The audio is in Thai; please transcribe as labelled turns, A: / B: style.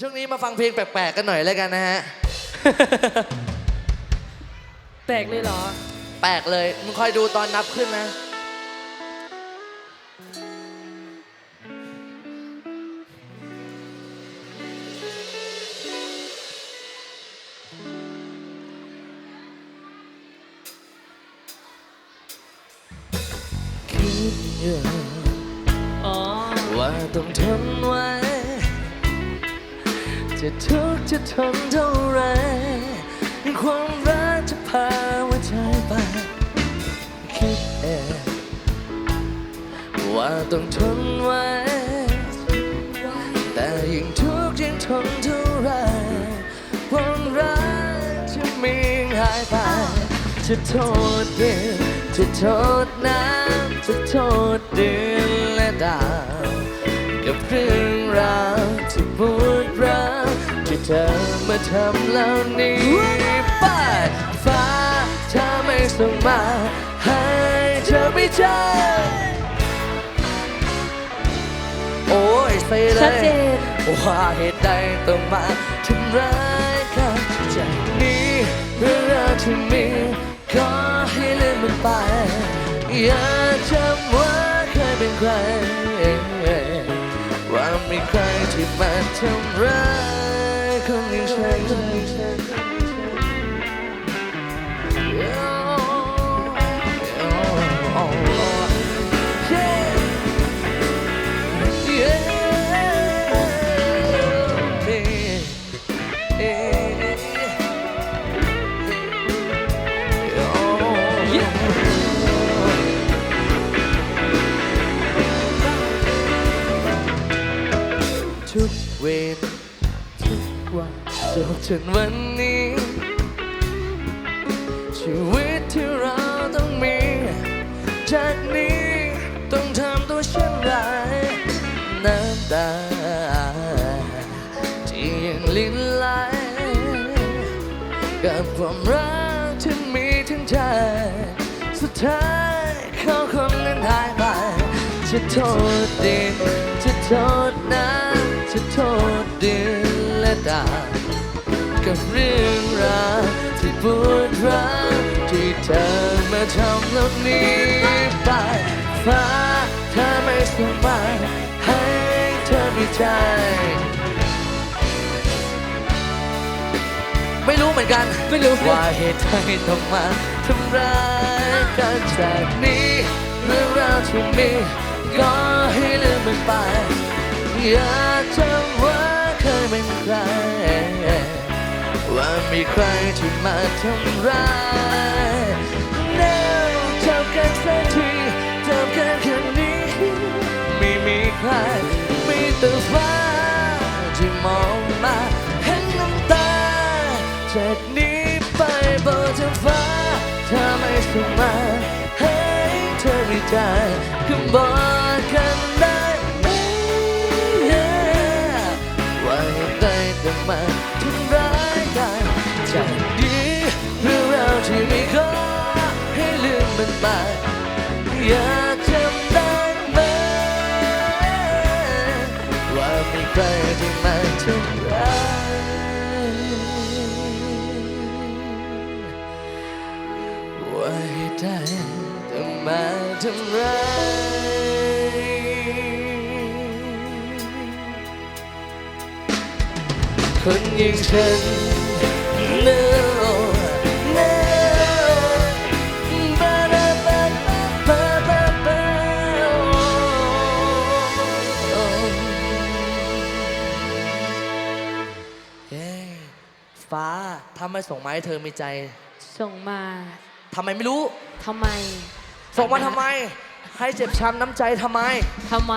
A: ช่วงนี้มาฟังเพลงแปลกๆกันหน่อยแล้วกันนะฮะ
B: แปลกเลยเหรอ
A: แปลกเลย มึงคอยดูตอนนับขึ้นนะ คิดอยู่
B: อ๋อ
A: ว่าต้องทนไว้ จะทุกข์จะทนเท่าไรความรักจะพาหัวใจไปคิดเองว่าต้องทนไว้ แต่ยิ่งทุกข์ยิ่งทนเท่าไรความรักจะมีหายไป จะโทษดินจะโทษน้ำจะโทษเดือนและดาวกับเรื่องราว ทำเหล่านี้ไปฟ้าถ้าไม่ส่งมาให้เธอไม่เจอโอ้ยใส่เล
B: ชัดเจ
A: ย
B: น
A: ว่าเหตุใดต้องมาทำร้ายกันจากนี้เรื่องราวที่มีขอให้ลืมมันไป อย่าจำว่าเคยเป็นใคร ว่ามีใครที่มาทำร้าย ทุกเวรทุกวัน จบจนวันนี้ ชีวิตที่เราต้องมี จากนี้ต้องทำตัวเช่นไรน้ำตา ที่ยังลิ้นไหลกับความรักที่มีทั้งใจ สุดท้ายเขาคนนั้นหายไปจะโทษดินจะโทษน้ำจะโทษดินและดาว กับเรื่องราวที่ปวดร้าวที่เธอมาทำเหล่านี้ไปฟ้าถ้าไม่สบายให้เธอมีใจ ไม่รู้เหมือนกัน
B: ไม่รู้
A: ว่าเหตุใดต้องมาทำร้ายกันจากนี้เรื่องราวที่มีก็ให้ลืมมันไป อย่าจำว่าเคยเป็นใคร ว่ามีใครที่มาทำร้ายแล้วจบกันสักทีจบกันแค่นี้ไม่มีใครมีแต่ฟ้าที่มองมาเห็นน้ำตาจากนี้ไปโปรดเธอฟ้าถ้าไม่สงมาให้เธอไม่ใจก็บ มมันไปอย่าจำได้ไหมว่ามีใครที่มาทำร้ายว่าเหตุใดต้องมาทำร้ายคนอย่างฉัน ถ้าไม่ส่งมาให้เธอมีใจ
B: ส่งมา
A: ทำไมไม่รู้
B: ทำไม
A: ส่งมาทำไม ให้เจ็บช้ำน้ำใจทำไม
B: ทำไม